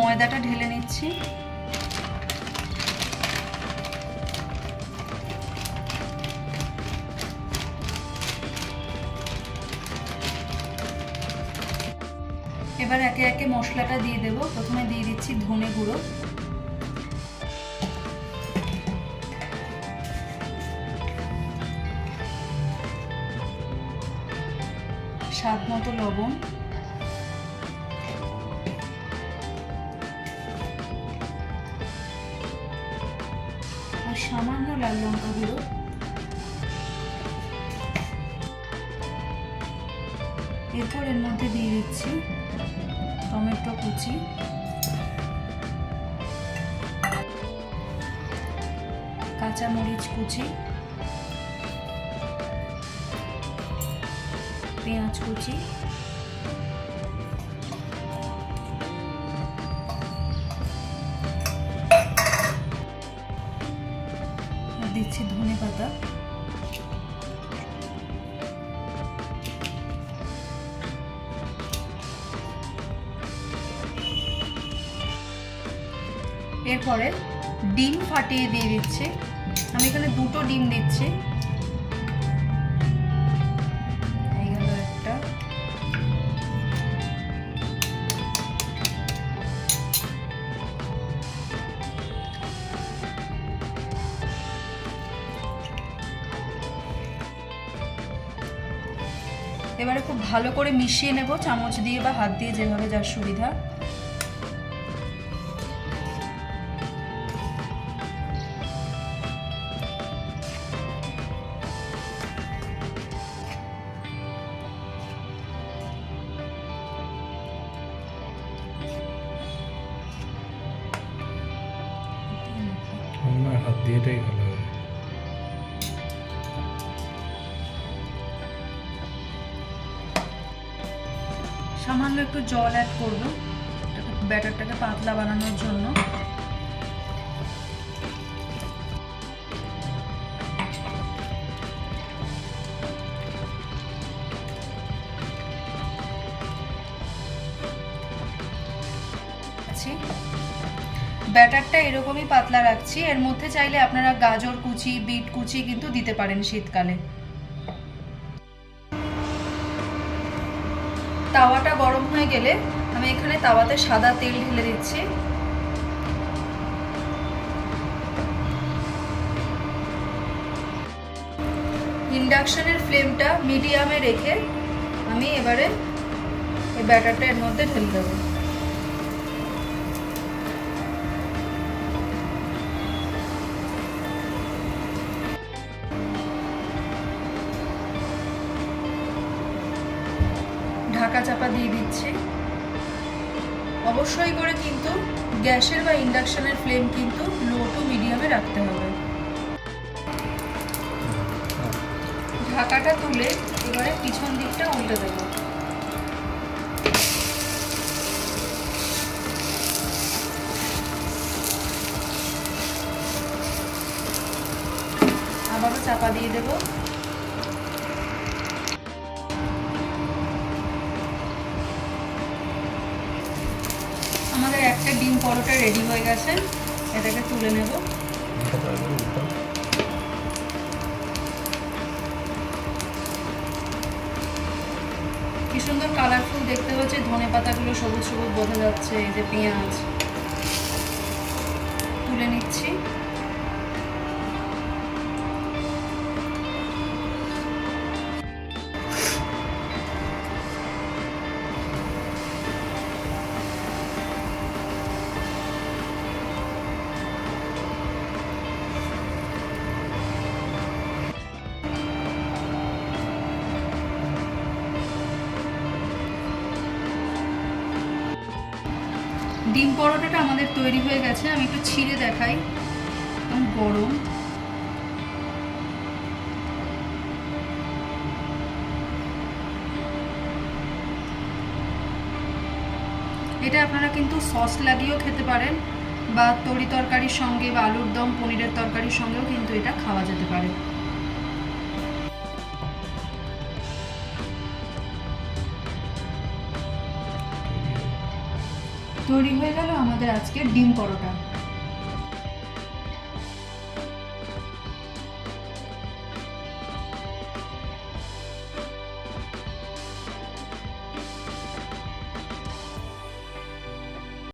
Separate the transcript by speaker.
Speaker 1: ময়দাটা ঢেলে নিচ্ছি। এবার একে একে মশলাটা দিয়ে দেব। প্রথমে দিয়ে দিচ্ছি ধনে গুঁড়ো। স্বাদ মতো লবণ। সামান্য লাল লঙ্কা গুঁড়ো। এরপর এর মধ্যে দিয়ে দিচ্ছি টমেটো কুচি। কাঁচা মরিচ কুচি। পেঁয়াজ কুচি। দিচ্ছি ধনে পাতা। এরপরে ডিম ফাটিয়ে দিয়ে দিচ্ছে। আমি এখানে দুটো ডিম দিচ্ছি। এবারে খুব ভালো করে মিশিয়ে নেব, চামচ দিয়ে বা হাত দিয়ে যেভাবে যার সুবিধা।
Speaker 2: হাত দিয়েটাই ভালো।
Speaker 1: সামান্য একটু জল অ্যাড করব। ব্যাটারটাকে পাতলা বানানোর জন্য। ব্যাটারটা এরকমই পাতলা রাখছি। এর মধ্যে চাইলে আপনারা গাজর কুচি, বিট কুচি কিন্তু দিতে পারেন শীতকালে। তাওয়াটা গরম হয়ে গেলে আমি এখানে তাওয়াতে সাদা তেল ঢেলে দিচ্ছি। ইন্ডাকশনের ফ্লেমটা মিডিয়ামে রেখে আমি এবারে এই ব্যাটারটা এর মধ্যে ঢেলে দেবো। ঢাকা চাপা দিয়ে দিচ্ছি। অবশ্যই করে কিন্তু গ্যাসের বা ইন্ডাকশনের ফ্লেম কিন্তু লো টু মিডিয়ামে রাখতে হবে। ঢাকাটা তুলে এবারে পিছন দিকটা উল্টে দেবো। আবারও চাপা দিয়ে দেবো। একটা ডিম পরোটা রেডি হয়ে গেছে। এটাকে তুলে নেব। কি সুন্দর কালারফুল দেখতে হচ্ছে। ধনে পাতাগুলো সবুজ সবুজ বোঝা যাচ্ছে। এই যে পেঁয়াজ। তুলে নিচ্ছি। ডিম পরোটাটা আমাদের তৈরি হয়ে গেছে, আমি একটু ছিঁড়ে দেখাই। একদম গরম। এটা আপনারা কিন্তু সস লাগিয়েও খেতে পারেন, বা তরি তরকারির সঙ্গে বা আলুর দম, পনিরের তরকারির সঙ্গেও কিন্তু এটা খাওয়া যেতে পারে। তৈরি হয়ে গেল আমাদের আজকে ডিম পরোটা।